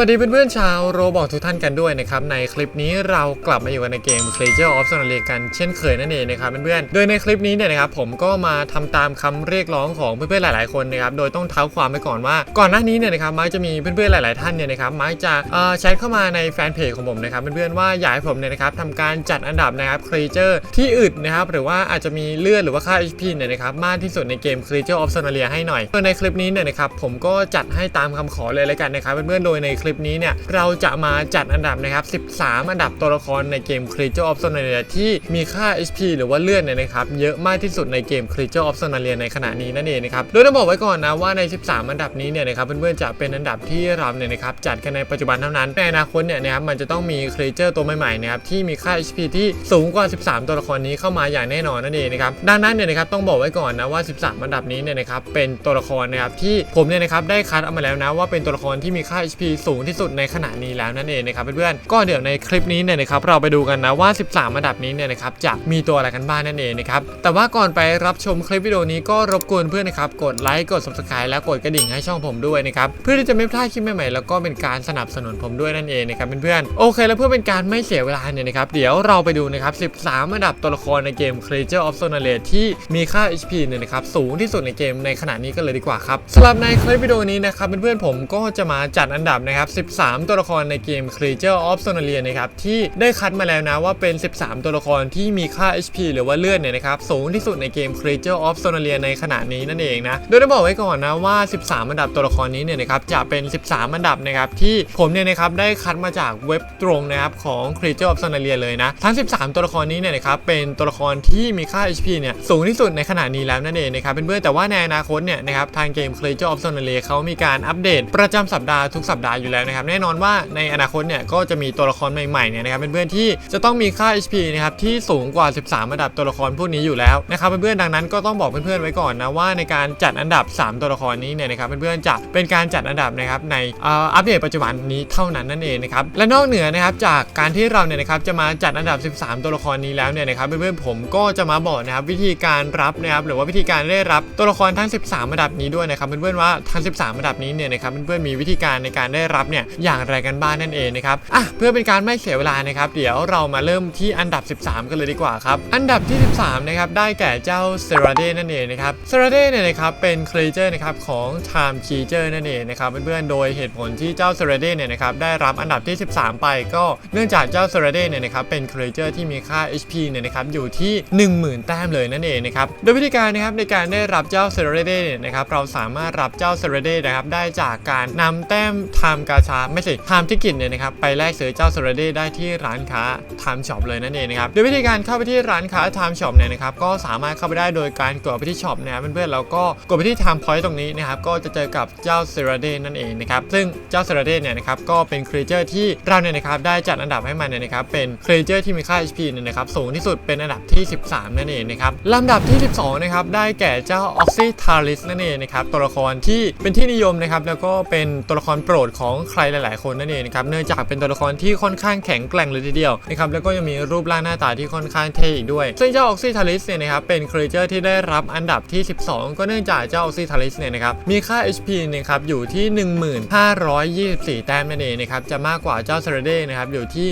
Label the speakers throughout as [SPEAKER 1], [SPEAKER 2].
[SPEAKER 1] วัสดีเพื่อนๆชาวโรบอกทุกท่านกันด้วยนะครับ ในคลิปนี้เรากลับมาอยู่กันในเกม Creature of Sonalia กันเช่นเคยนั่นเองนะครับเพื่อนๆโดยในคลิปนี้เนี่ยนะครับผมก็มาทำตามคำเรียกร้องของเพื่อนๆหลายๆคนนะครับโดยต้องเท้าความไปก่อนว่า ก่อนหน้านี้เนี่ยนะครับมักจะมีเพื่อนๆหลาย ๆท่านเนี่ยนะครับมักจะแชทเข้ามาในแฟนเพจของผมนะครับเพื่อนๆว่าอยากให้ผมเนี่ยนะครับทำการจัดอันดับนะครับ Creature ที่อึดนะครับหรือว่าอาจจะมีเลือดหรือว่าค่า HP เนี่ยนะครับมากที่สุดในเกม Creature of Sonalia ให้หน่อยโดยในคลิปนี้เนี่ยนะครับผมก็จัดให้ตามคำขอเลยแล้วกันนะครับเพื่อนๆโดยในลิปนี้เนี่ยเราจะมาจัดอันดับนะครับ 13 อันดับตัวละครในเกม Creature of Sonalia ที่มีค่า HP หรือว่าเลือดเนี่ยนะครับเยอะมากที่สุดในเกม Creature of Sonalia ในขณะนี้นั่นเองนะครับโดยต้องบอกไว้ก่อนนะว่าใน 13 อันดับนี้เนี่ยนะครับเพื่อนๆจะเป็นอันดับที่เราเนี่ยนะครับจัดกันในปัจจุบันเท่านั้นในอนาคตเนี่ยนะครับมันจะต้องมี Creature ตัวใหม่ๆนะครับที่มีค่า HP ที่สูงกว่า 13 ตัวละครนี้เข้ามาอย่างแน่นอนนั่นเองนะครับดังนั้นเนี่ยนะครับต้องบอกไว้ก่อนนะว่า 13 อันดับนี้เนี่ยนะครับเป็นตัวละครนะครับที่ผมเนี่ยนะครับได้คัดเอามาแล้วนะว่าเป็นตัวละครที่มีค่า HP สูงที่สุดในขณะนี้แล้วนั่นเองนะครับเพื่อนๆก็เดี๋ยวในคลิปนี้เนี่ยนะครับเราไปดูกันนะว่า 13 อันดับนี้เนี่ยนะครับจะมีตัวอะไรกันบ้างนั่นเองนะครับแต่ว่าก่อนไปรับชมคลิปวิดีโอนี้ก็รบกวนเพื่อนนะครับกดไลค์กด subscribe และกดกระดิ่งให้ช่องผมด้วยนะครับเพื่อที่จะไม่พลาดคลิปใหม่ๆแล้วก็เป็นการสนับสนุนผมด้วยนั่นเองนะครับเพื่อนๆโอเค แล้วเพื่อเป็นการไม่เสียเวลาเนี่ยนะครับเดี๋ยวเราไปดูนะครับ 13 อันดับตัวละครในเกม Creature of Sonalia ที่มีค่า HP เนี่ยนะครับสูงที่สุดในเกมในขณะนี้กันเลยดีกว่าครับสำหรับในคลิปวิดีโอนี้นะครับเพื่อนๆผมก็จะมาจัดอันดับนะครับ 13 ตัวละครในเกม Creature of Sonalia นะครับที่ได้คัดมาแล้วนะว่าเป็น 13 ตัวละครที่มีค่า HP หรือว่าเลือดเนี่ยนะครับสูงที่สุดในเกม Creature of Sonalia ในขณะนี้นั่นเองนะ โดยต้บอกไว้ก่อนนะว่า 13 อันดับตัวละครนี้เนี่ยนะครับจะเป็น 13 อันดับนะครับที่ผมเนี่ยนะครับได้คัดมาจากเว็บตรงนะครับของ Creature of Sonalia เลยนะทั้ง 13 ตัวละครนี้เนี่ยนะครับเป็นตัวละครที่มีค่า HP เนี่ยสูงที่สุดในขณะนี้แล้วนั่นเองนะครับเพื่อนๆแต่ว่าในอนาคตเนี่ยนะครับทางเกม Creature of Sonalia เขามีการอัปเดต ประจำสัปดาห์ทุกสัปดาห์อยู่แล้วนะครับแน่นอนว่าในอนาคตเนี่ยก็จะมีตัวละครใหม่ๆเนี่ยนะครับเพื่อนๆที่จะต้องมีค่า HP นะครับที่สูงกว่า 13อันดับตัวละครพวกนี้อยู่แล้วนะครับเพื่อนๆดังนั้นก็ต้องบอกเพื่อนๆไว้ก่อนนะว่าในการจัดอันดับ 3 ตัวละครนี้เนี่ยนะครับเพื่อนๆจะเป็นการจัดอันดับนะครับในอัปเดตปัจจุบันนี้เท่านั้นนั่นเองนะครับและนอกเหนือนะครับจากการที่เราเนี่ยนะครับจะมาจัดอันดับ 13 ตัวละครนี้แล้วเนี่ยนะครับเพื่อนๆผมก็จะมาบอกนะครับวิธีการรับนะครับหรือว่าวิธีการได้รับตัวละครทั้ง 13อันดับนี้ด้วยนะครับเพื่อนๆว่าทั้ง 13อันดับนี้เนี่ยนะครับเพื่อนๆมีวิธีการในการได้รับเนี่ยอย่างไรกันบ้างนั่นเองนะครับอะเพื่อเป็นการไม่เสียเวลานะครับเดี๋ยวเรามาเริ่มที่อันดับ 13 กันเลยดีกว่าครับอันดับที่ 13นะครับได้แก่เจ้าเซราเดนั่นเองนะครับเซราเดเนี่ยนะครับเป็นครีเจอร์นะครับของ Time Creature นั่นเองนะครับเพื่อนๆโดยเหตุผลที่เจ้าเซราเดเนี่ยนะครับได้รับอันดับที่ 13 ไปก็เนื่องจากเจ้าเซราเดเนี่ยนะครับเป็นครีเจอร์ที่มีค่า HP เนี่ยนะครับอยู่ที่ 10,000 แต้มเลยนั่นเองนะครับโดยวิธีการนะครับในการได้รับเจ้าเซราเดเนี่ยนะครับเราสามารถรับเจ้าเซราเดนะครับได้จากการนำแต้ม Time กาชาไม่ใช่ Time ทิกิตเนี่ยนะครับไปแลกซื้อเจ้าเซราเดได้ที่ร้านค้า Time Shop เลยนั่นเองนะครับโดยวิธีการเข้าไปที่ร้านค้า Time Shop เนี่ยนะครับก็สามารถเข้าไปได้โดยการกดไปที่ช็อปนะครับเพื่อนๆแล้วก็กดไปที่ Time Point ตรงนี้นะครับก็จะเจอกับเจ้าเซราเดนั่นเองนะครับซึ่งเจ้าเซราเดเนี่ยนะครับก็เป็นครีเจอร์ที่เราเนี่ยนะครับได้จัดอันดับให้มันเนี่ยนะครับเป็นครีเจอร์ที่มีค่า HP เนี่ยนะครับสูงที่สุดเป็นอันดับที่ 13 นั่นเองนะครับลำดับที่ 12 นะครับได้แก่เจ้า Oxy t a r i s นั่นเองนะครับตัวละครที่เป็นที่นิยมนะครับแล้วก็เป็นตัวละครโปรดของใครหลาย ๆ คนนั่นเองนะครับเนื่องจากเป็นตัวละครที่ค่อนข้างแข็งแกร่งเลยทีเดียวนะครับแล้วก็ยังมีรูปร่างหน้าตาที่ค่อนข้างเท่อีกด้วย ซึ่งเจ้า Oxy t a r i s เนี่ยนะครับเป็นครีเจอร์ที่ได้รับอันดับที่ 12 ก็เนื่องจากเจ้า Oxy t a r i s เนี่ยนะครับมีค่า HP นะครับอยู่ที่ 1524 แต้มนั่นเองนะครับจะมากกว่าเจ้า s e r a d e นะครับอยู่ที่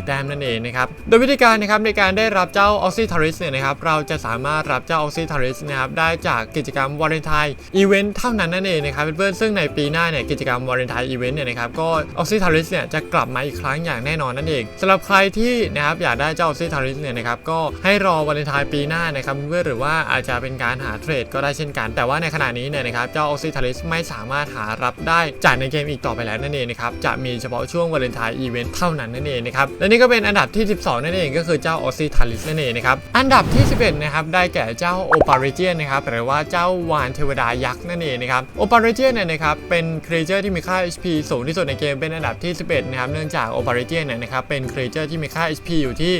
[SPEAKER 1] 524 แต้มนั่นเองนะครับโดยวิธีการนะครับในการได้รับเจ้า Oxy t a r i s เนี่ยนะครับเราจะสามารถรับเจ้า Oxy t a r i s นะครับได้จากกิจกรรมวาเลนไทน์อีเวนต์เท่านั้นนั่นเองนะครับเพื่อนๆซึ่งในปีหน้าเนี่ยกิจกรรมวาเลนไทน์อีเวนต์เนี่ยนะครับก็ Oxy t a r i s เนี่ยจะกลับมาอีกครั้งอย่างแน่นอนนั่นเองสำหรับใครที่นะครับอยากได้เจ้า Oxy t a r i s เนี่ยนะครับก็ให้รอวาเลนไทน์ปีหน้านะครับเพื่อหรือว่าอาจจะเป็นการหาเทรดก็ได้เช่นกัน แต่ว่าในขณะนี้เนี่ยนะครับเจ้า Oxy t a r i s ไม่สามารถหารับได้จากในเกมอีกต่อไปแล้วนั่นเองนะครับจะมีเฉพาะช่วงวาเลนไทน์อีเวนต์เท่านั้นนั่นเองนะครับและนี่ก็เป็นอันดับที่ 12 นั่นเองก็คือเจ้า Oxy t a r i s นั่นเองนะครับอันดับที่ 11 นะครับได้แก่เจ้า o p a r i g i a n นะครับหรือว่าเจ้าวานเทวดายักษ์นั่นเองนะครับ o p a r i g i a n เนี่ยนะครับเป็นครีเจอร์ที่มีค่า HP สูงที่สุดในเกมเป็นอันดับที่ 11 นะครับ เนื่องจาก o p a r i g i a n เนี่ยนะครับ เป็นครีเจอร์ที่มีค่า HP อยู่ที่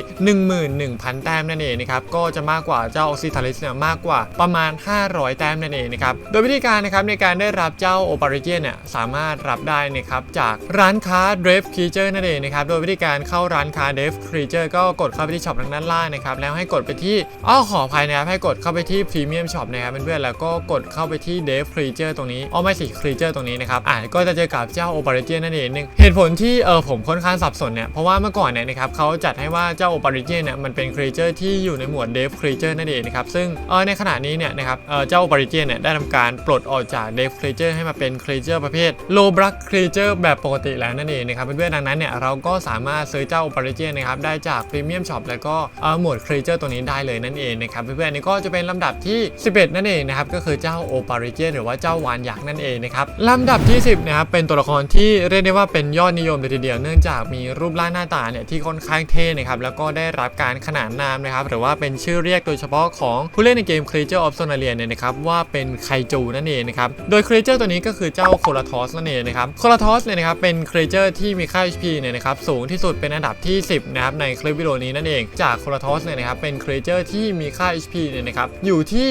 [SPEAKER 1] 11,000 แต้มนั่นเองนะครับ ก็จะมากกว่าเจ้า Oxy t a r i s เนี่ยมากกว่าประมาณ 500 แต้มนั่นเองนะครับ โดยวิธีการนะครับในการได้รับเจ้า o p a r i g i a n เนี่ยสามารถรับได้นะครับจากร้านค้า Drave Creature นั่นเองนะครับ โดยวิธีการเข้าร้านค้า Drave Creature ก็กดเข้าไปที่ช็อปทางด้านล่างนะครับแล้วให้กดไปที่อ้อขออภัยนะครับให้กดเข้าไปที่ Premium Shop นะครับเพื่อนๆแล้วก็กดเข้าไปที่ Dev Creature ตรงนี้อ้อไม่สิ Creature ตรงนี้นะครับอ่าก็จะเจอกับเจ้าโอปาริเจียนนั่นเองนึงเหตุผลที่เออผมค่อนข้างสับสนเนี่ยเพราะว่าเมื่อก่อนเนี่ยนะครับเขาจัดให้ว่าเจ้าโอปาริเจียนเนี่ยมันเป็นครีเจอร์ที่อยู่ในหมวดเดฟครีเจอร์นั่นเองนะครับซึ่งเออในขณะนี้เนี่ยนะครับเออเจ้าโอปาริเจียนเนี่ยได้ทำการปลดออกจากเดฟครีเจอร์ให้มาเป็นครีเจอร์ประเภทโลบลักครีเจอร์แบบปกติแล้วนั่นเองนะครับเพื่อนๆดังนั้นเนี่ยเราก็สามารถซื้อเจ้าโอปาริเจียนนะครับได้จากพรีเมียมช็อปแล้วก็เออหมวดครีเจอร์ตัวนี้ได้เลยนั่นเองนะครับเพื่อนๆอันนี่ก็จะเป็นลำดับที่ 11 นั่นเองนะครับก็คือเจ้าโอปาริเจียนหรือว่าเจ้าวานยักษ์นั่นเองนะครับลำดับที่ 10นะครับเป็นตัวละครที่เรียกได้ว่าเป็นยอดนิยมเลยทีเดียวเนื่องจากมีรูปร่างหน้าตาเนี่ยที่ค่อนข้างเท่นะครับแล้วก็ได้รับการขนานนามนะครับหรือว่าเป็นชื่อเรียกโดยเฉพาะของผู้เล่นในเกม Creature of Sonaria เนี่ยนะครับว่าเป็นไคจูนั่นเองนะครับโดย Creature ตัวนี้ก็คือเจ้าโคลาทอสนั่นเองนะครับโคลาทอสเนี่ยนะครับเป็น Creature ที่มีค่า HP เนี่ยนะครับสูงที่สุดเป็นอันดับที่ 10นะครับในคลิปวิดีโอนี้นั่นเองจากโคลาทอสเนี่ยนะครับเป็น Creature ที่มีค่า HP เนี่ยนะครับอยู่ที่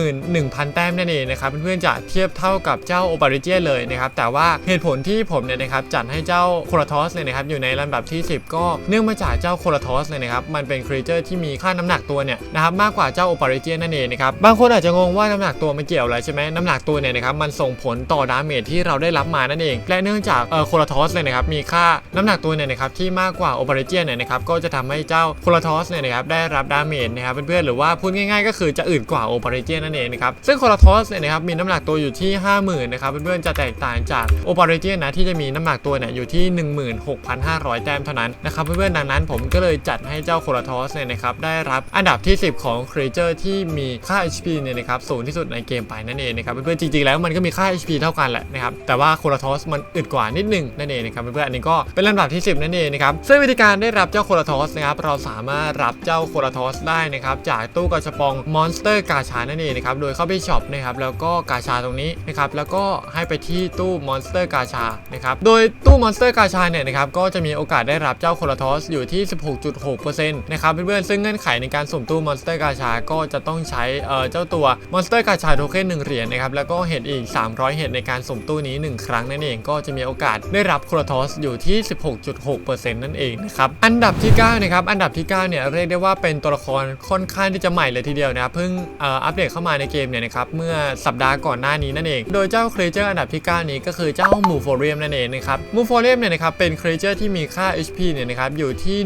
[SPEAKER 1] 11,000 แต้มนั่นเองนะครับเพื่อนๆจะเทียบเท่ากับเจ้าโอปาริเจียเลยนะครับแต่ว่าเหตุผลที่ผมเนี่ยนะครับจัดให้เจ้าโคลาทอสเนี่ยนะครับอยู่ในลำดับที่ 10 ก็เนื่องมาจากเจ้าโคลาทอสเนี่ยนะครับมันเป็นครีเจอร์ที่มีค่าน้ำหนักตัวเนี่ยนะครับมากกว่าเจ้าโอปาริเจียนั่นเองนะครับบางคนอาจจะงงว่าน้ำหนักตัวมันเกี่ยวอะไรใช่ไหมน้ำหนักตัวเนี่ยนะครับมันส่งผลต่อดาเมจที่เราได้รับมานั่นเอง และเนื่องจากเอ่อโคลาทอสเนี่ยนะครับมีค่าน้ำหนักตัวเนี่ยนะครับที่มากกว่าโอปาริเจียเนี่ยนะครับก็จะทำให้เจ้าโคลาทอสเนี่ยนะครับได้รับดาเมจนะครับเพื่อนๆหรือว่าพูดง่ายๆ ก็คือจะอื่นกว่าโอปาริเจียนั่นเองนะครับซึ่งโคลาทอสเนี่ยนะครับมีน้ำหนักตัวอยู่ที่ 50,000นะครับเพื่อนๆจะแตกต่างจากโอปาริเจียนะที่จะมีน้ำหนักตัวเนี่ยอยู่ที่ 16,500 แต้มเท่านั้นนะครับเพื่อนๆดังนั้นผมก็เลยจัดให้เจ้าโคลาทอสเนี่ยนะครับได้รับอันดับที่ 10 ของครีเจอร์ที่มีค่า HP เนี่ยนะครับสูงที่สุดในเกมไปนั่นเองนะครับเพื่อนๆจริงๆแล้วมันก็มีค่า HP เท่ากันแหละนะครับแต่ว่าโคลาทอสมันอึดกว่านิดนึงนั่นเองนะครับเพื่อนๆอันนี้ก็เป็นลำดับที่ 10 นั่นเองนะครับซึ่งวิธีการได้รับเจ้าโคลาทอสนะครับเราสามารถรับเจ้าโคลาทอสได้นะครับจากตู้กระชบปองมอนสเตอร์กาชานั่นเองนะครับโดยเข้าไปช็อปนะครับแล้วก็กาชาตรงนี้นะครับแล้วก็ให้ไปที่ตู้มอนสเตอร์กาชานะครับโดยตู้มอนสเตอร์กาชาเนี่ยนะครับก็จะมีโอกาสได้รับเจ้าโคลาทอสอยู่ที่ 16.6%นะครับเพื่อนๆซึ่งเงื่อนไขในการสุ่มตู้มอนสเตอร์กาชาก็จะต้องใช้เอ่อเจ้าตัวมอนสเตอร์กาชาโทเค็น1เหรียญนะครับแล้วก็เห็ดอีก 300 เห็ดในการสุ่มตู้นี้ 1 ครั้งนั่นเองก็จะมีโอกาสได้รับโคลาทอสอยู่ที่ 16.6%นั่นเองนะครับอันดับที่9นะครับอันดับที่9เนี่ยเรียกได้ว่าเป็นตัวละครค่อนข้างที่จะใหม่เลยทีเดียวนะครับเพิ่งเอ่ออัปเดตเข้ามาในเกมเนี่ยนะครับเมื่อสัปดาห์ก่อนหน้านี้นั่นเอง โดยเจ้าครีเจอร์อันดับที่ 9 นี้ก็คือเจ้ามูฟอเรียมนั่นเองนะครับมูฟอเรียมเนี่ยนะครับเป็นครีเจอร์ที่มีค่า HP เนี่ยนะครับอยู่ที่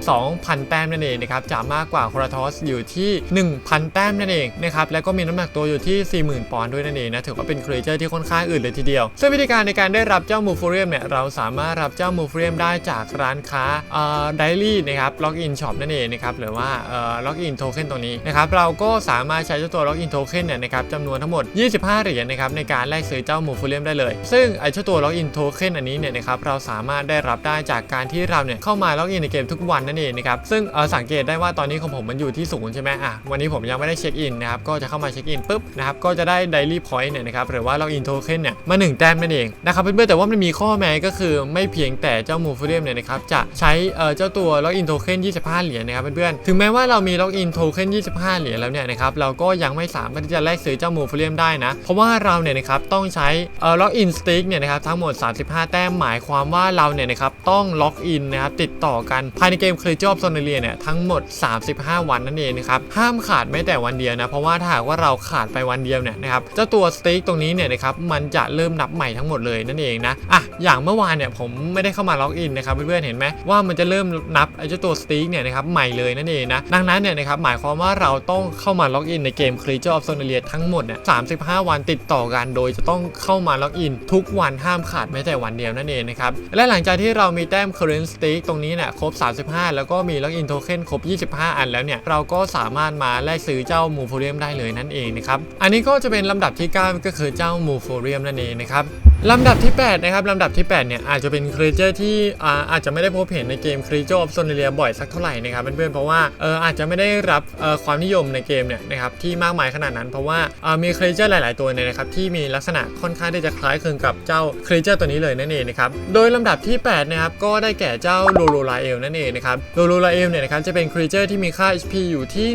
[SPEAKER 1] 12,000 แต้มนั่นเองนะครับจะมากกว่าโคราทอสอยู่ที่ 1,000 แต้มนั่นเองนะครับแล้วก็มีน้ำหนักตัวอยู่ที่ 40,000 ปอนด์ด้วยนั่นเองนะถือว่าเป็นครีเจอร์ที่ค่อนข้างอื่นเลยทีเดียว ซึ่งวิธีการในการได้รับเจ้ามูฟอเรียมเนี่ยเราสามารถรับเจ้ามูฟอเรียมได้จากร้านค้าเอ่อไดรี่นะครับล็อกอินช็อปนั่นเองนะครับหรือว่าเอ่อล็อกอินโทเค็นตรงนี้นะครับเราก็สามารถใช้เจ้าตัวล็อกอินโทเค็นเนี่ยนะครับจำนวนทั้งหมด 25 เหรียญนะครับในการแลกซื้อเจ้ามูฟเรียมได้เลย ซึ่งไอเจ้าตัวล็อกอินโทเค็นอันนี้เนี่ยนะครับเราสามารถได้รับได้จากการที่เราเนี่ยเข้ามาล็อกอินในเกมทุกวันนั่นเองนะครับซึ่งเออสังเกตได้ว่าตอนนี้ของผมมันอยู่ที่ศูนย์ใช่ไหมอะวันนี้ผมยังไม่ได้เช็คอินนะครับก็จะเข้ามาเช็คอินปุ๊บนะครับก็จะได้ไดรี่พอยต์เนี่ยนะครับหรือว่าล็อกอินโทเค็นเนี่ยมา1แต้มนั่นเองนะครับเพื่อนๆแต่ว่ามันมีข้อแม้ก็คือไม่เพียงแต่เจ้ามูฟเรียมเนี่ยนะครับจะใช้เออเจ้าตัวล็อกอินโทเค็น25 เหรียญนะครับเพื่อนๆถึงแม้ว่าเรามีล็อกอินโทเค็น25 เหรียญแล้วเนี่ยนะครับเราก็ยังไม่สามารถที่จะแลกซื้อเจ้ามูฟเรียมได้นะเพราะว่าเราเนี่ยนะครับต้องใช้เอ่อล็อกอินสติ๊กเนี่ยนะครับทั้งหมด 35 แต้มหมายความว่าเราเนี่ยนะครับต้องล็อกอินนะครับติดต่อกันภายในเกมคลีจอบโซนเรียเนี่ยทั้งหมด 35 วันนั่นเองนะครับห้ามขาดแม้แต่วันเดียวนะเพราะว่าถ้าหากว่าเราขาดไปวันเดียวเนี่ยนะครับเจ้าตัวสติ๊กตรงนี้เนี่ยนะครับมันจะเริ่มนับใหม่ทั้งหมดเลยนั่นเองนะอะอย่างเมื่อวานเนี่ยผมไม่ได้เข้ามาล็อกอินนะครับเพื่อนๆเห็นไหมว่ามันจะเริ่มนับไอ้เจ้าตัวสติ๊กเนี่ยนะครับใหม่เลยนั่นเองนะดังนั้นเนี่ยนะครับหมายความว่าเราต้องเข้ามาล็อกอินในเกม Creature of Sonaria ทั้งหมดเนี่ย35วันติดต่อกันโดยจะต้องเข้ามาล็อกอินทุกวันห้ามขาดแม้แต่วันเดียวนั่นเองนะครับ และหลังจากที่เรามีแต้ม Current Stick ตรงนี้เนี่ยครบ 35 แล้วก็มีล็อกอินโทเค็นครบ 25 อันแล้วเนี่ยเราก็สามารถมาแลกซื้อเจ้ามูโฟเรียมได้เลยนั่นเองนะครับ อันนี้ก็จะเป็นลำดับที่ 9 ก็คือเจ้ามูโฟเรียมนั่นเองนะครับ ลำดับที่ 8 นะครับ ลำดับที่ 8 เนี่ย อาจจะเป็นครีเจอร์ที่อาอาจจะไม่ได้พบเห็นในเกม Creature of Sonaria บ่อยสักเท่าไหร่นะครับเพื่อนๆเพราะว่าเอออาจจะไม่ได้รับความนิยมในเกมเนี่ยนะครับที่มากมายขนาดนั้น เพราะว่าอ่ามีครีเจอร์หลาย ๆ ตัวเนี่ยนะครับที่มีลักษณะค่อนข้างที่จะคล้ายคลึงกับเจ้าครีเจอร์ตัวนี้เลยนั่นเองนะครับโดยลำดับที่ 8 นะครับก็ได้แก่เจ้าโลโลลาเอลนั่นเองนะครับโลโลลาเอลเนี่ยนะครับจะเป็นครีเจอร์ที่มีค่า HP อยู่ที่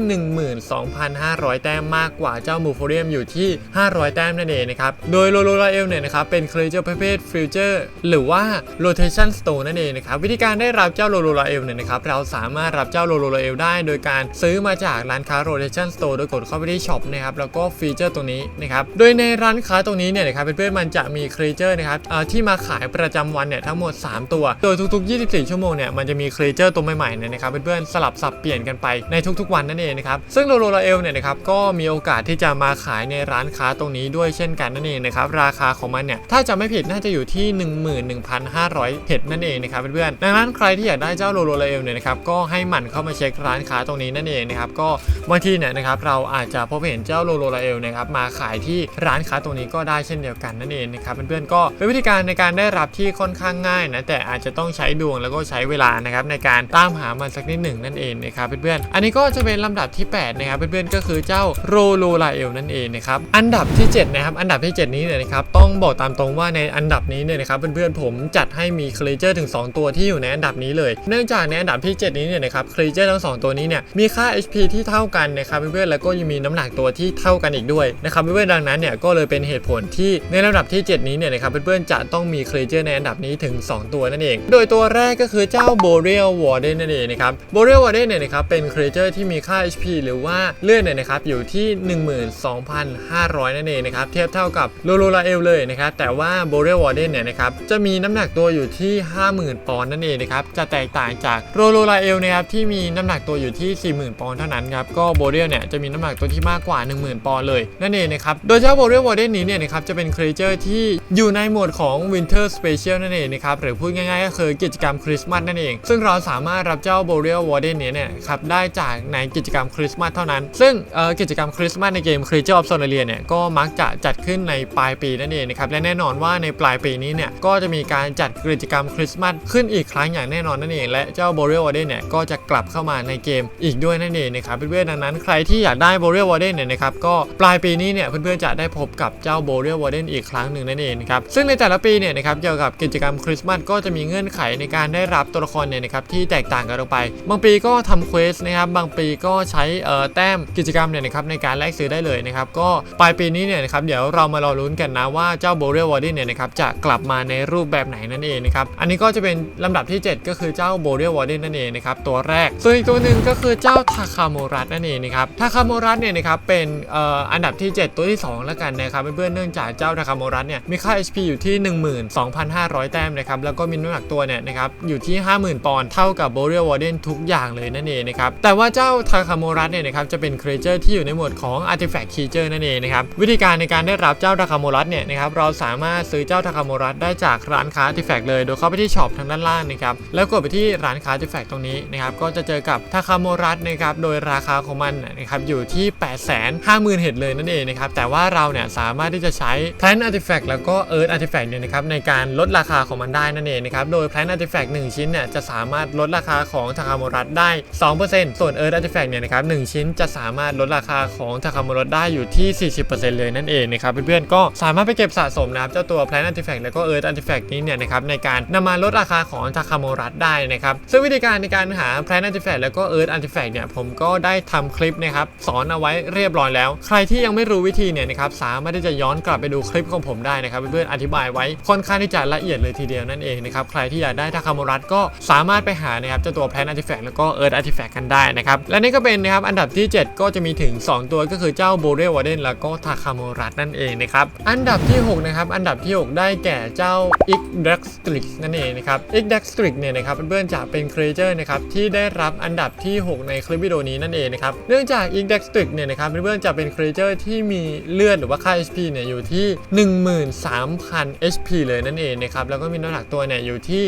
[SPEAKER 1] 12,500 แต้มมากกว่าเจ้ามูโฟเรียมอยู่ที่ 500 แต้มนั่นเองนะครับโดยโลโลลาเอลเนี่ยนะครับเป็นครี creature ประเภท future หรือว่า rotation stone นั่นเองนะครับ วิธีการได้รับเจ้าโลโลลาเอลเนี่ยนะครับเราสามารถรับเจ้าโลโลลาเอลได้ โดยการซื้อมาจากร้านค้า rotation store โดยกดเข้าไปที่ช็อปนะครับแล้วก็ฟีเจอร์ตรงนี้นะครับโดยในร้านค้าตรงนี้เนี่ยนะครับเพื่อนๆมันจะมี creature นะครับที่มาขายประจำวันเนี่ยทั้งหมด 3 ตัว โดยทุกๆ 24 ชั่วโมงเนี่ยมันจะมี creature ตัวใหม่ๆเนี่ยนะครับเพื่อนๆสลับสับเปลี่ยนกันไปในทุกๆ วันนั่นเองนะครับซึ่งโลโลลาเอลเนี่ยนะครับก็มีโอกาสที่จะมาขายในร้านค้าตรงนี้ด้วยเช่นกันนั่นเองนะครับราคาของมันเนี่ยถ้าจะไม่ผิดน่าจะอยู่ที่ 11,500เพชรนั่นเองนะครับเพื่อนๆดังนั้นใครที่อยากได้เจ้าโลโลลาเอลเนี่ยนะครับก็ให้หมั่นเข้ามาเช็คร้านค้าตรงนี้นั่นเองนะครับก็บางทีเนี่ยนะครับเราอาจจะพบเห็นเจ้าโลโลลาเอลนะครับมาขายที่ร้านค้าตรงนี้ก็ได้เช่นเดียวกันนั่นเองนะครับเพื่อนๆก็เป็นวิธีการในการได้รับที่ค่อนข้างง่ายนะแต่อาจจะต้องใช้ดวงแล้วก็ใช้เวลานะครับในการตามหามันสักนิดหนึ่งนั่นเองนะครับเพื่อนๆอันนี้ก็จะเป็นลำดับที่แปดนะครับเพื่อนๆก็คือเจ้าโรโลลาเอลนั่นเองนะครับอันดับที่เจ็ดนะครับอันดับที่เจ็ดนี้เนี่ยนะครับต้องบอกตามตรงว่าในอันดับนี้เนี่ยนะครับเพื่อนๆผมจัดให้มีครีเจอร์ถึง 2 ตัวที่อยู่ในอันดับนี้เลย เนื่องจากในอันดับที่ 7 นี้เนี่ยนะครับครีเจอร์ทั้ง 2 ตัวนี้เนี่ยมีค่า HP ที่เท่ากันนะครับเพื่อนๆแล้วก็ยังมีน้ำหนักตัวที่เท่ากันอีกด้วยนะครับเพื่อนๆดังนั้นเนี่ยก็เลยเป็นเหตุผลที่ในลำดับที่ 7 นี้เนี่ยนะครับเพื่อนๆจะต้องมีครีเจอร์ในอันดับนี้ถึง 2 ตัวนั่นเอง โดยตัวแรกก็คือเจ้า b o r e a l Warden นั่นเองนะครับ b o r e a l Warden เนี่ยนะครับเป็นครีเจอร์ที่มีค่า HP หรือว่าเลือดเนี่ยนะครับอยู่ที่ 12,500 นั่นเองนะครับเทียบเท่ากับโลโลลาเอลเลยนะครับแต่ว่า b o r e a l Warden เนี่ยนะครับจะมีน้ำหนักตัวอยู่ที่ 50,000 ปอนด์นั่นเองนะครับจะแตกต่างจากโลโลลาเอลนะครับที่มีน้ำหนักตัวอยู่ที่ 40,000 ปอนด์เท่านั้นครับก็ b o r e a l เนี่ยจะมีน้ำหนักตัวที่มากกว่า 10,000 ปอนด์เลยนั่นเองนะครับโดยเจ้า b o r e a l Warden นี้เนี่ยนะครับจะเป็นครีเจอร์ที่อยู่ในหมวดของ Winter Special นั่นเองนะครับหรือพูดง่ายๆก็คือกิจกรรมคริสต์มาสนั่นเอง ซึ่งเราสามารถรับเจ้า b o r e a l Warden เนี้เนี่ยครับได้จากในกิจกรรมคริสต์มาสเท่านั้น ซึ่งเอ่อกิจกรรมคริสต์มาสในเกม Creature of Sonaria เนี่ยก็มักจะจัดขึ้นในปลายปีนั่นเองนะครับและแน่นอนว่าในปลายปีนี้เนี่ยก็จะมีการจัดกิจกรรมคริสต์มาสขึ้นอีกครั้งอย่างแน่นอนนั่นเอง และเจ้า b o r e a l Warden เนี่ยก็จะกลับเข้ามาในเกมอีกด้วยนั่นเองนะครับเพื่อนๆดังนั้นใครที่อยากได้ b o r e a l Warden เนี่ยนะครับก็ปลายปีนี้เนี่ยเพื่อนๆจะได้พบกับเจ้า b o r e a l Warden อีกครั้งหนึ่งนั่นเองนะครับซึ่งในแต่ละปีเนี่ยนะครับเกี่ยวกับกิจกรรมคริสต์มาสก็จะมีเงื่อนไขในการได้รับตัวละครเนี่ยนะครับที่แตกต่างกันออกไป บางปีก็ทำเควสนะครับบางปีก็ใช้เอ่อแต้มกิจกรรมเนี่ยนะครับในการแลกซื้อได้เลยนะครับก็ปลายปีนี้เนี่ยนะครับเดี๋ยวเรามารอลุ้นกันนะว่าเจ้า b o r e a l Warden เนี่ยนะครับจะกลับมาในรูปแบบไหนนั่นเองนะครับอันนี้ก็จะเป็นลำดับที่ 7 ก็คือเจ้า b o r e a l Warden นั่นเองนะครับตัวแรก ส่วนอีกตัวหนึ่งก็คือเจ้าทาคาโมรัสนั่นเองนะครับทาคาโมรัสเนี่ยนะครับเป็นอ,อ,อันดับที่ 7 ตัวที่ 2 แล้วกันนะครับเพื่อนๆเนื่องจากเจ้าทาคาโมรัสเนี่ยมีค่า HP อยู่ที่ 12,500 แต้มนะครับแล้วก็มีน้ำหนักตัวเนี่ยนะครับอยู่ที่ 50,000 ปอนด์เท่ากับ b o r e a l Warden ทุกอย่างเลยนั่นเองนะครับแต่ว่าเจ้าทาคาโมรัสเนี่ยนะครับจะเป็นครีเจอร์ที่อยู่ในหมวดของ Artifact Creature นั่นเองนะครับวิธีการในการได้รับเจ้าทาคาโมรัสเนี่ยนะครับเราสามารถซื้อเจ้าทาคาโมรัสได้จากร้านค้า Artifact เลย โดยเข้าไปที่ช็อปทางด้านล่างนะครับแล้วกดไปที่ร้านค้า Artifact ตรงนี้นะครับก็จะเจอกับทาคาโมรัสนะครับโดยราคาของมันนะครับอยู่ที่ 850,000 เห็ดเลยนั่นเองนะครับแต่ว่าเราเนี่ยสามารถที่จะใช้ Plant Artifact แล้วก็ Earth Artifact เนี่ยนะครับในการลดราคาของมันได้นั่นเองนะครับโดย Plant Artifact 1 ชิ้นเนี่ยจะสามารถลดราคาของทาคาโมรัสได้ 2%ส่วน Earth Artifact เนี่ยนะครับ1ชิ้นจะสามารถลดราคาของทาคาโมรัสได้อยู่ที่ 40%เลยนั่นเองนะครับเพื่อนๆก็สามารถไปเก็บสะสมนะครับจ้าตัว Plant Artifact แล้วก็ Earth Artifact นี้เนี่ยนะครับในการนำมาลดราคาของทาคาโมรัสได้นะครับซึ่งวิธีการในการหา Plant Artifact แล้วก็ Earth Artifact เนี่ยผมก็ได้ทำคลิปนะครับสอนเอาไว้เรียบร้อยแล้ว ใครที่ยังไม่รู้วิธีเนี่ยนะครับสามารถที่จะย้อนกลับไปดูคลิปของผมได้นะครับเพื่อนๆอธิบายไว้ค่อนข้างที่จะละเอียดเลยทีเดียวนั่นเองนะครับใครที่อยากได้ทาคาโมรัสก็สามารถไปหานะครับเจ้าตัว Plant Artifact แล้วก็ Earth Artifact กันได้นะครับและนี่ก็เป็นนะครับอันดับที่ 7 ก็จะมีถึง 2 ตัวก็คือเจ้า b o r e a l Warden แล้วก็ทาคาโมรัสนั่นเองนะครับอันดับที่6นะครับอันดับดับที่ 6 ได้แก่เจ้า i c d a x t r i x นั่นเองนะครับ i c d a x t r i x เนี่ยนะครับเพื่อนๆจะเป็นครีเจอร์นะครับที่ได้รับอันดับที่ 6 ในคลิปวิดีโอนี้นั่นเองนะครับเนื่องจาก i c d a x t r i x เนี่ยนะครับเพื่อนๆจะเป็นครีเจอร์ที่มีเลือดหรือว่าค่า HP เนี่ยอยู่ที่ 13,000 HP เลยนั่นเองนะครับแล้วก็มีน้ำหนักตัวเนี่ยอยู่ที่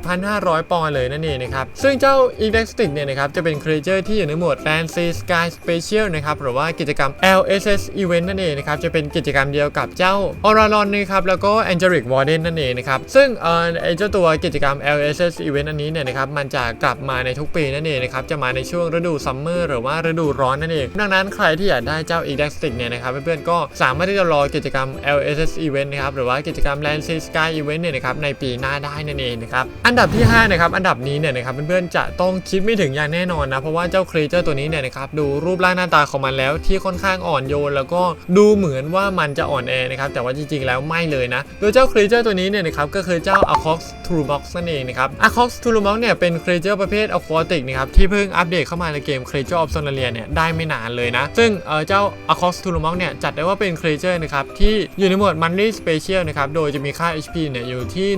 [SPEAKER 1] 17,500 ปอนด์เลยนั่นเองนะครับซึ่งเจ้า i c d a x t r i x เนี่ยนะครับจะเป็นครีเจอร์ที่อยู่ในหมวด Fancy Sky Special นะครับหรือว่ากิจกรรม LSS Event นั่นเองนะครับจะเป็นกิจกรรมเดียวกับเจ้า a u r a l o n ในะครับแล้วก็ Angelic Warden นั่นเองนะครับซึ่งเออเจ้าตัวกิจกรรม LSS Event อันนี้เนี่ยนะครับมันจะกลับมาในทุกปีนั่นเองนะครับจะมาในช่วงฤดูซัมเมอร์หรือว่าฤดูร้อนนั่นเอง ดังนั้นใครที่อยากได้เจ้า e d a x t i c เนี่ยนะครับเพื่อนๆก็สามารถที่จะรอกิจกรรม LSS Event นะครับหรือว่ากิจกรรม Land Sea Sky Event เนี่ยนะครับในปีหน้าได้นั่นเองนะครับอันดับที่5นะครับอันดับนี้เนี่ยนะครับเพื่อนๆจะต้องคิดไม่ถึงอย่างแน่นอนนะเพราะว่าเจ้าครีเจอร์ตัวนี้เนี่ยนะครับดูรูปร่างหน้าตาของมันแล้วที่ค่อนข้างอ่อนโยน แล้วก็ดูเหมือนว่ามันจะอ่อนแอนะครับแต่ว่าจริงๆแล้วไม่เลยนะ โดยเจ้าครีเจอร์ตัวนี้เนี่ยนะครับก็คือเจ้า a c o x t u r b o x นั่นเองนะครับ a c o x t u r b o x เนี่ยเป็นครีเจอร์ประเภท aquatic นะครับที่เพิ่งอัปเดตเข้ามาในเกม Creature of Sonalia เนี่ยได้ไม่นานเลยนะ ซึ่งเออเจ้า a c o x t u r b o x เนี่ยจัดได้ว่าเป็นครีเจอร์นะครับที่อยู่ในหมวด Monthly Special นะครับโดยจะมีค่า HP เนี่ยอยู่ที่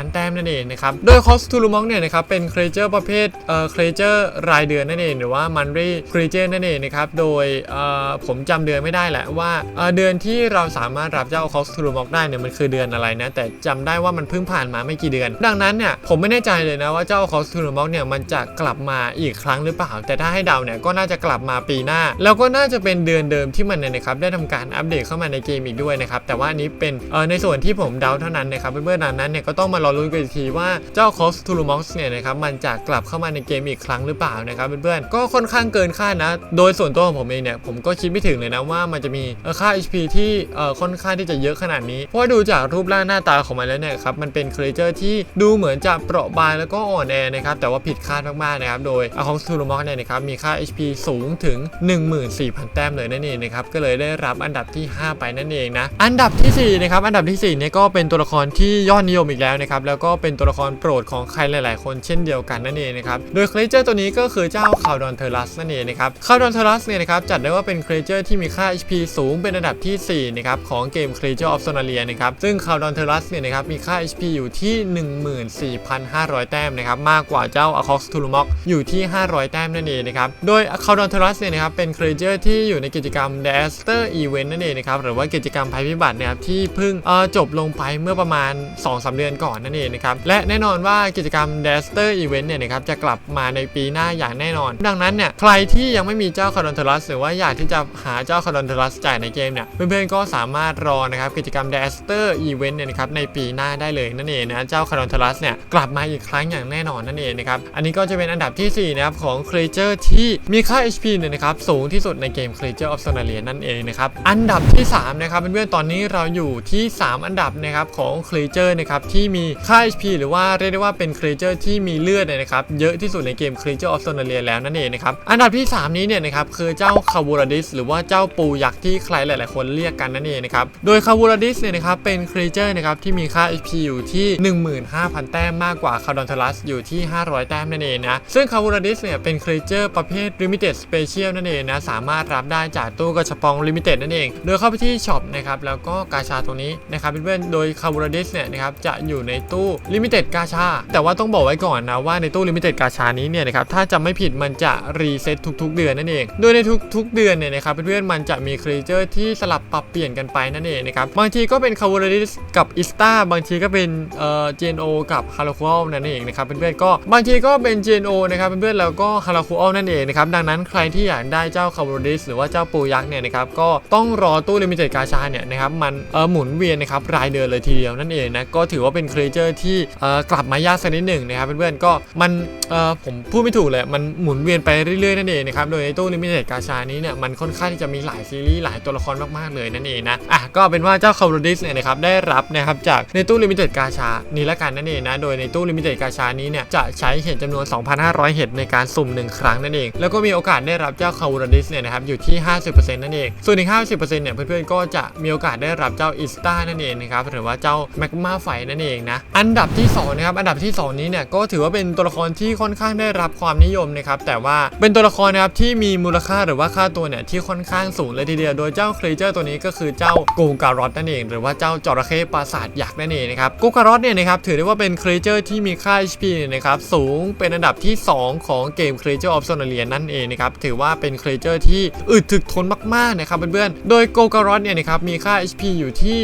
[SPEAKER 1] 14,000 แต้มนั่นเองนะครับโดย a c o x t u r b o x เนี่ยนะครับเป็นครีเจอร์ประเภทเอ่อครีเจอร์รายเดือนนั่นเองหรือว่า Monthly Creature นั่นเองนะครับโดยเออผมจำเดือนไม่ได้แหละว่าเออเดือนที่เราสามารถรับเจ้า a c o x t u r b o x ได้เนี่ยมันคือเดือนอะไรนะ แต่จำได้ว่ามันเพิ่งผ่านมาไม่กี่เดือน ดังนั้นเนี่ยผมไม่แน่ใจเลยนะว่าเจ้า a c o x t u r b o x เนี่ยมันจะกลับมาอีกครั้งหรือเปล่า แต่ถ้าให้เดาเนี่ยก็น่าจะกลับมาปีหน้า แล้วก็น่าจะเป็นเดือนเดิมที่มันเนี่ยนะครับได้ทำการอัปเดตเข้ามาในเกมอีกด้วยนะครับแต่ว่าอันนี้เป็นเอ่อในส่วนที่ผมเดาเท่านั้นนะครับเพื่อนๆดังนั้นเนี่ยก็ต้องมารอลุ้นกันอีกทีว่าเจ้า c o s t u r b o x เนี่ยนะครับมันจะกลับเข้ามาในเกมอีกครั้งหรือเปล่านะครับเพื่อนๆก็ค่อนข้างเกินคาดนะ โดยส่วนตัวของผมเองเนี่ยผมก็คิดไม่ถึงเลยนะว่ามันจะมีค่า HP ที่เออค่อนข้างที่จะเยอะขนาดนี้ เพราะดูจากรูปร่างหน้าตาของมันแล้วเนี่ยครับมันเป็นครีเจอร์ที่ดูเหมือนจะเปราะบางแล้วก็อ่อนแอนะครับแต่ว่าผิดคาดมากๆนะครับโดยอาคองสตูโรมอกเนี่ยนะครับมีค่า HP สูงถึง 14,000 แต้มเลยนั่นเองนะครับก็เลยได้รับอันดับที่ 5 ไปนั่นเองนะอันดับทีสี่4นะครับอันดับทีสี่4เนี่ยก็เป็นตัวละครที่ยอดนิยมอีกแล้วนะครับแล้วก็เป็นตัวละครโปรดของใครหลาย ๆ คนเช่นเดียวกันนั่นเองนะครับโดยครีเจอร์ตัวนี้ก็คือเจ้าคาวดอนเทอรัสนั่นเองนะครับคาวดอนเทอรัสเนี่ยนะครับจัดได้ว่าเป็นครีเจอร์ที่มีค่า HP สูงเป็นอันดับที่4นะครับของเกม Creature of Sonalia นะครับซึ่งคาวดอนเทอรัสเนี่ยนะครับมีค่า HP อยู่ที่ 14,500 แต้มนะครับมากกว่าเจ้า a c o x t u l u m o k อยู่ที่ 500 แต้มนั่นเองนะครับโดยคาวดอนเทอรัสเนี่ยนะครับเป็นครีเจอร์ที่อยู่ในกิจกรรม d a s t e r Event นั่นเองนะครับหรือว่ากิจกรรมภัยพิบัตินะครับที่เพิ่งจบลงไปเมื่อประมาณ 2-3 เดือนก่อนนั่นเองนะครับและแน่นอนว่ากิจกรรม d a s t e r Event เนี่ยนะครับจะกลับมาในปีหน้าอย่างแน่นอน ดังนั้นเนี่ยใครที่ยังไม่มีเจ้าคาวดอนเทรัสหรือว่าอยากที่จะหาเจ้าคาวดอนเทรัสจ่ายในเกมเนี่ยเพื่อนๆก็สามารถรอนะครับกิจกรรม d a s t e r Event เนี่ยนะครับในปีหน้าได้เลยนั่นเองนะเจ้าคารอนเทลัสเนี่ยกลับมาอีกครั้งอย่างแน่นอนนั่นเองนะครับอันนี้ก็จะเป็นอันดับทีสี่4นะครับของครีเจอร์ที่มีค่า HP เนี่ยนะครับสูงที่สุดในเกม Creature of Sonalia นั่นเองนะครับอันดับที่3นะครับเพื่อนๆตอนนี้เราอยู่ที่ 3 อันดับนะครับของครีเจอร์นะครับที่มีค่า HP หรือว่าเรียกได้ว่าเป็นครีเจอร์ที่มีเลือดเนี่ยนะครับเยอะที่สุดในเกม Creature of Sonalia แล้วนั่นเองนะครับอันดับที่ 3 นี้เนี่ยนะครับคือเจ้าคาบูราดิสหรือว่าเจ้าปูยักษ์ที่ใครหลาย ๆ คนเรียกกันนั่นเองนะครับโดยคาบูราดิสเนี่ยนะครับเป็นครีเจอร์นะครับที่มีค่า HP อยู่ที่ 15,000 แต้มมากกว่าคาร์ดอนเทลัสอยู่ที่ 500 แต้มนั่นเองนะซึ่งคาบูราดิสเนี่ยเป็นครีเจอร์ประเภท Limited Special นั่นเองนะสามารถรับได้จากตู้กระชบปอง Limited นั่นเอง โดยเข้าไปที่ช็อปนะครับแล้วก็กาชาตรงนี้นะครับเพื่อนๆโดยคาบูราดิสเนี่ยนะครับจะอยู่ในตู้ Limited กาชา แต่ว่าต้องบอกไว้ก่อนนะว่าในตู้ Limited กาชานี้เนี่ยนะครับถ้าจำไม่ผิดมันจะรีเซ็ตทุกๆ เดือนนั่นเอง โดยในทุกๆ เดือนเนี่ยนะครับเพื่อนๆมันจะมีครีเจอร์ที่สลับปรับเปลี่ยนกันไปนั่นเองนะครับบางางทีก็เป็นคาบูราดิสกับอิสตาบางทีก็เป็นเอ่อ GNO กับฮาราคูอลนั่นเองนะครับเพื่อนๆก็บางทีก็เป็น GNO นะครับเพื่อนๆแล้วก็ฮาราคูอลนั่นเองนะครับดังนั้นใครที่อยากได้เจ้าคาร์บอนดิสหรือว่าเจ้าปูยักษ์เนี่ยนะครับก็ต้องรอตู้ลิมิเต็ดกาชาเนี่ยนะครับมันเอ่อหมุนเวียนนะครับรายเดือนเลยทีเดียวนั่นเองนะก็ถือว่าเป็นครีเจอร์ที่เอ่อกลับมายากสักนิดหนึ่งนะครับเพื่อนๆก็มันเอ่อผมพูดไม่ถูกเลยมันหมุนเวียนไปเรื่อยๆนั่นเองนะครับโดยในตู้ลิมิเต็ดกาชานี้เนี่ยมันค่อนข้างที่จะมีหลายซีรีส์หลายตัวละครมากๆเลยนั่นเองนะอะก็เป็นว่าเจ้าคาร์บอนดิสเนี่ยนะครับได้รับนะครับจากในตู้ลิมิเต็ดกาชานี้ละกันนั่นเองนะโดยในตู้ลิมิเต็ดกาชานี้เนี่ยจะใช้เห็ดจำนวน 2,500 เห็ดในการสุ่ม 1 ครั้งนั่นเอง แล้วก็มีโอกาสได้รับเจ้าคาวูราดิสเนี่ยนะครับอยู่ที่ 50%นั่นเอง ส่วนอีก 50%เนี่ยเพื่อนๆก็จะมีโอกาสได้รับเจ้าอิสตานั่นเองนะครับหรือว่าเจ้าแมกมาไฟนั่นเองนะอันดับที่2นะครับอันดับที่ 2 นี้เนี่ยก็ถือว่าเป็นตัวละครที่ค่อนข้างได้รับความนิยมนะครับแต่ว่าเป็นตัวละครนะครับที่มีมูลค่าหรือว่าค่าตัวเนี่ยที่ค่อนข้างสูงเลยทีเดียวโดยเจ้าครีเจอร์ตัวนี้ก็คือเจ้าโกการอตนั่นเอง หรือว่าเจ้าจระเข้ปราสาทยักษ์นั่นเองนะครับโกการอตเนี่ยนะครับถือได้ว่าเป็นครีเจอร์ที่มีค่า HP เนี่ยนะครับสูงเป็นอันดับที่ 2 ของเกม Creature of Sonalia นั่นเองนะครับถือว่าเป็น Creature ที่อึดถึกทนมากๆนะครับเพื่อนๆโดยโกการอตเนี่ยนะครับมีค่า HP อยู่ที่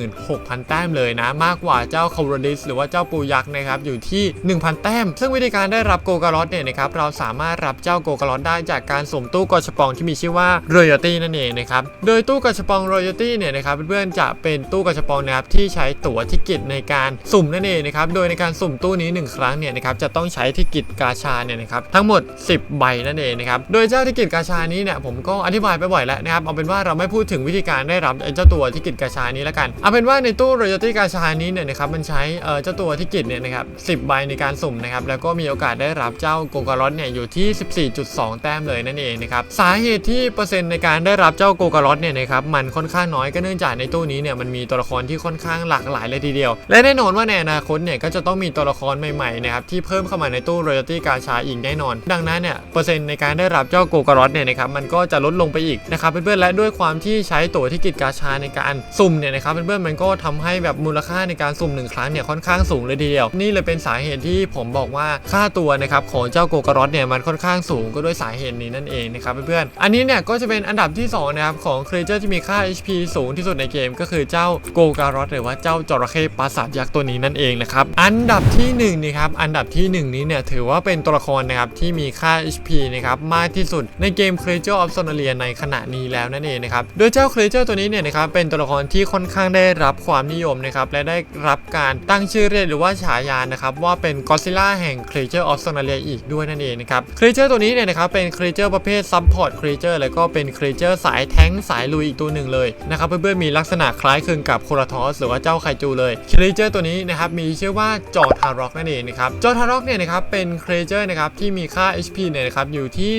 [SPEAKER 1] 16,000 แต้มเลยนะ มากกว่าเจ้าคาร์ดิสหรือว่าเจ้าปูยักษ์นะครับอยู่ที่ 1,000 แต้ม ซึ่งวิธีการได้รับโกการอตเนี่ยนะครับเราสามารถรับเจ้าโกการอตได้จากการสมตู้กระชปองที่มีชื่อว่า Royalty นั่นเองนะครับโดยตู้กระชปอง Royalty เนี่ยนะครับเพื่อนๆจะเป็นตู้กระชบปองนะครับที่ใช้ตั๋วทิเกตในการสุ่มนั่นเองนะครับโดยในการสุ่มตู้นี้ 1 ครั้งเนี่ยนะครับจะต้องใช้ทิเกตกาชาเนี่ยนะครับทั้งหมด 10 ใบนั่นเองนะครับโดยเจ้าทิเกตกาชานี้เนี่ยผมก็อธิบายไปบ่อยแล้วนะครับเอาเป็นว่าเราไม่พูดถึงวิธีการได้รับเจ้าตัวทิเกตกาชานี้แล้วกันเอาเป็นว่าในตู้ Royalty กาชานี้เนี่ยนะครับมันใช้เอ่อเจ้าตัวทิเกตเนี่ยนะครับ10ใบในการสุ่มนะครับแล้วก็มีโอกาสได้รับเจ้าโกการอตเนี่ยอยู่ที่ 14.2 แต้มเลยนั่นเองนะครับสาเหตุที่เปอร์เซ็นต์ในการได้รับเจ้าโกการอตเนี่ยนะครับมันค่อนข้างน้อยก็เนื่องจากในตู้นี้เนี่ยมันมีตัวละครที่ค่อนข้างหลากหลายเลยทีเดียว และแน่นอนว่าในอนาคตเนี่ยก็จะต้องมีตัวละครใหม่ๆนะครับที่เพิ่มเข้ามาในตู้ royalty กาชาอีกแน่นอน ดังนั้นเนี่ยเปอร์เซ็นต์ในการได้รับเจ้าโกการอสเนี่ยนะครับมันก็จะลดลงไปอีกนะครับเพื่อนๆและด้วยความที่ใช้ตัวที่กิจกาชาในการสุ่มเนี่ยนะครับเพื่อนๆมันก็ทำให้แบบมูลค่าในการสุ่มหนึ่งครั้งเนี่ยค่อนข้างสูงเลยทีเดียว นี่เลยเป็นสาเหตุที่ผมบอกว่าค่าตัวนะครับของเจ้าโกการอสเนี่ยมันค่อนข้างสูงก็ด้วยสาเหตุนี้นั่นเองนะครับเพื่อนๆอันนี้เนี่ยก็จะเป็นอันดับที่สองนะครับของครีเจอร์ที่มีค่า HP สูงที่สุดในเกมก็คือเจ้าโกการอสหรือว่าเจ้าจระเข้ปราสาทยักษ์ตัวนี้นั่นเองนะครับอันดับที่หนึ่งนะครับอันดับที่หนึ่งนี้เนี่ยถือว่าเป็นตัวละครนะครับที่มีค่า HP นะครับมากที่สุดในเกม Creature of Sonalia ในขณะนี้แล้วนั่นเองนะครับโดยเจ้า Creature ตัวนี้เนี่ยนะครับเป็นตัวละครที่ค่อนข้างได้รับความนิยมนะครับและได้รับการตั้งชื่อเรียกหรือว่าฉายานะครับว่าเป็น Godzilla แห่ง Creature of Sonalia อีกด้วยนั่นเองนะครับ Creature ตัวนี้เนี่ยนะครับเป็น Creature ประเภท Support Creature แล้วก็เป็น Creature สายแท้งสายลุยอีกตัวหนึ่งเลยนะครับเพื่อนๆมีลักษณะคล้ายคลึงกับโคราทอสหรือว่าเจ้าไคจูเลย Creature ตัวนี้นะครับมีชื่อว่าจอร์ทารอกนั่นเองนะครับจอร์ทารอกเนี่ยนะครับเป็น Creature นะครับที่มีค่า HP เนี่ยนะครับอยู่ที่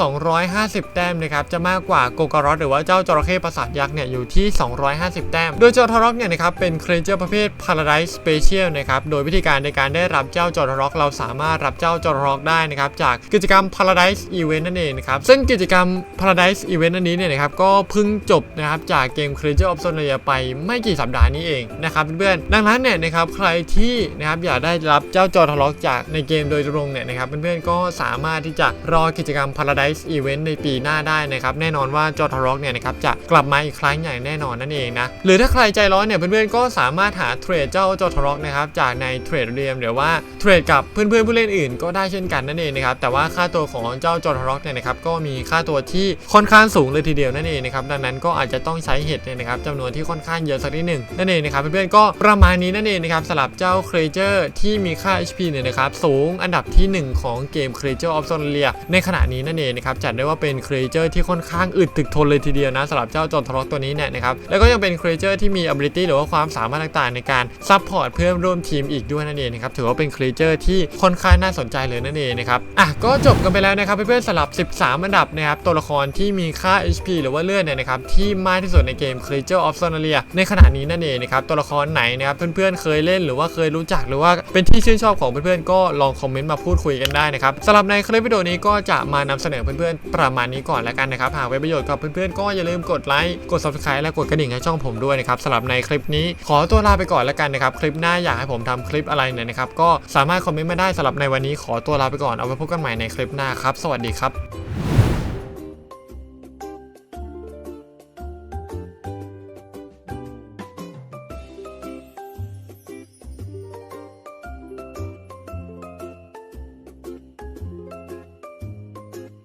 [SPEAKER 1] 16,250 แต้มนะครับจะมากกว่าโกการอสหรือว่าเจ้าจระเข้ประสาทยักษ์เนี่ยอยู่ที่ 250 แต้ม โดยจอร์ทารอกเนี่ยนะครับเป็น Creature ประเภท Paradise Special นะครับโดยวิธีการในการได้รับเจ้าจอร์ทารอกเราสามารถรับเจ้าจอร์ทารอกได้นะครับจากกิจกรรม Paradise Event นั่นเองนะครับซึ่งกิจกรรม Paradise Event อันนี้เนี่ยนะครับก็เพิ่งจบนะครับจากเกม Creature of Sonia ไปไม่กี่สัปดาห์นี้เองนะครับเพื่อนๆดังนั้นเนี่ยนะครับใครที่นะครับอยากได้รับเจ้าจอร์ทารอกจากในเกมโดยตรงเนี่ยนะครับเพื่อนๆก็สามารถที่จะรอกิจกรรม Paradise Event ในปีหน้าได้นะครับแน่นอนว่าจอร์ทารอกเนี่ยนะครับจะกลับมาอีกครั้งอย่างแน่นอนนั่นเองนะหรือถ้าใครใจร้อนเนี่ยเพื่อนๆก็สามารถหาเทรดเจ้าจอร์ทารอกนะครับจากในเทรดเรียมหรือว่าเทรดกับเพื่อนๆผู้เล่นอื่นก็ได้เช่นกันนั่นเองนะครับแต่ว่าค่าตัวของเจ้าจอร์ทารอกเนี่ยนะครับก็มีค่าตัวที่ค่อนข้างสูงเลยทีเดียวนั่นเองนะครับดังนั้นก็อาจจะต้องใช้เห็ดเนี่ยนะครับจำนวนที่ค่อนข้างเยอะสักนิดหนึ่งนั่นเองนะครับเพื่อนๆก็ประมาณนี้นั่นเองนะครับสำหรับเจ้า Creature ที่มีค่า HP เนี่ยนะครับสูงอันดับที่ 1 ของเกม Creature of Sonalia ในขณะนี้นั่นเองนะครับจัดได้ว่าเป็น Creature ที่ค่อนข้างอึดถึกทนเลยทีเดียวนะสำหรับเจ้าจอร์ทารอกตัวนี้เนี่ยนะครับแล้วก็ยังเป็น Creature ที่มี ability หรือว่าความสามารถต่างๆ ในการซัพพอร์ตเพื่อนร่วมทีมอีกด้วยนั่นเองนะครับถือว่าเป็น Creature ที่ค่อนข้างน่าสนใจเลยนั่นเองนะครับอะก็จบกันไปแล้วนะครับเพื่อนๆสำหรับ 13 อันดับนะครับตัวละครที่มีค่า HP หรือว่าเลือดเนี่ยนะครับที่มากที่สุดในเกม Creature of Sonalia ในขณะนี้นั่นเองนะครับตัวละครไหนนะครับเพื่อนๆเคยเล่นหรือว่าเคยรู้จักหรือว่าเป็นที่ชื่นชอบของเพื่อนๆก็ลองคอมเมนต์มาพูดคุยกันได้นะครับสำหรับในคลิปวิดีโอนี้ก็จะมานำเสนอเพื่อนๆประมาณนี้ก่อนแล้วกันนะครับหากไว้ประโยชน์กับเพื่อนๆก็อย่าลืมกดไลค์กด subscribe และกดกระดิ่งให้ช่องผมด้วยนะครับสำหรับในคลิปนี้ขอตัวลาไปก่อนแล้วกันนะครับคลิปหน้าอยากให้ผมทำคลิปอะไรเนี่ยนะครับก็สามารถคอมเมนต์มาได้สำหรับในวันนี้ขอตัวลาไปก่อนเอาไว้พบกันใหม่ในคลิปหน้าครับ สวัสดีครับ